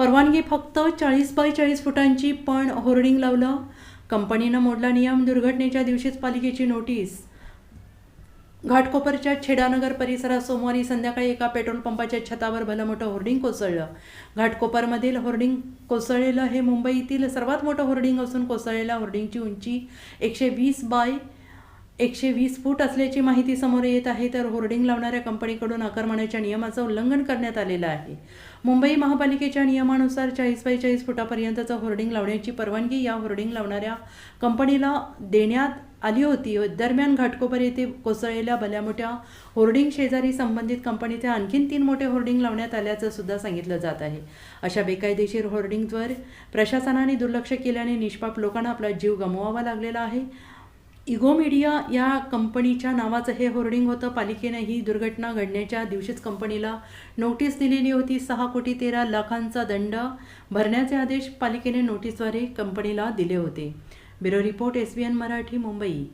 परवानगी फक्त चाळीस बाय चाळीस फुटांची पण होर्डिंग लावलं. कंपनीनं मोडला नियम दुर्घटनेच्या दिवशीच पालिकेची नोटीस. घाटकोपरच्या छेडानगर परिसरात सोमवारी संध्याकाळी एका पेट्रोल पंपाच्या छतावर भलं मोठं होर्डिंग कोसळलं. घाटकोपरमधील होर्डिंग कोसळलेलं हे मुंबईतील सर्वात मोठं होर्डिंग असून कोसळलेल्या होर्डिंगची उंची एकशे वीस बाय एकशे वीस फूट असल्याची माहिती समोर येत आहे तर होर्डिंग लावणाऱ्या कंपनीकडून आकारमानाच्या नियमाचं उल्लंघन करण्यात आलेलं आहे. मुंबई महापालिकेच्या नियमानुसार चाळीस बाय चाळीस फुटापर्यंतचं होर्डिंग लावण्याची परवानगी या होर्डिंग लावणाऱ्या कंपनीला देण्यात आली होती. दरम्यान घाटकोपर येथे कोसळलेल्या भल्यामोठ्या होर्डिंग शेजारी संबंधित कंपनीचे आणखीन तीन मोठे होर्डिंग लावण्यात आल्याचं सुद्धा सांगितलं जात आहे. अशा बेकायदेशीर होर्डिंगवर प्रशासनाने दुर्लक्ष केल्याने निष्पाप लोकांना आपला जीव गमवावा लागलेला आहे. इगो मीडिया या कंपनीच्या नावाचं हे होर्डिंग होतं. पालिकेनं ही दुर्घटना घडण्याच्या दिवशीच कंपनीला नोटीस दिलेली होती. सहा कोटी तेरा लाखांचा दंड भरण्याचे आदेश पालिकेने नोटीसद्वारे कंपनीला दिले होते. Bureau report S B N Marathi Mumbai.